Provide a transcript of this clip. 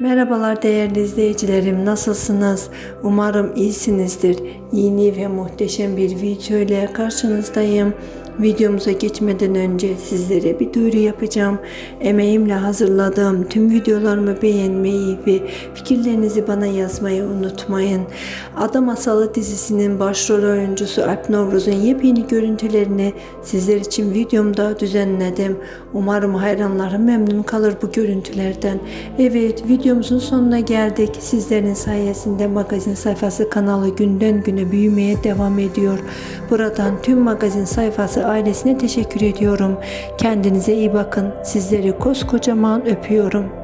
Merhabalar değerli izleyicilerim nasılsınız? Umarım iyisinizdir. Yeni ve muhteşem bir video ile karşınızdayım. Videomuza geçmeden önce sizlere bir duyuru yapacağım. Emeğimle hazırladığım tüm videolarımı beğenmeyi ve fikirlerinizi bana yazmayı unutmayın. Ada Masalı dizisinin başrol oyuncusu Alp Novruz'un yepyeni görüntülerini sizler için videomda düzenledim. Umarım hayranlarım memnun kalır bu görüntülerden. Evet videomuzun sonuna geldik. Sizlerin sayesinde magazin sayfası kanalı günden güne büyümeye devam ediyor. Buradan tüm magazin sayfası ailesine teşekkür ediyorum. Kendinize iyi bakın. Sizleri koskocaman öpüyorum.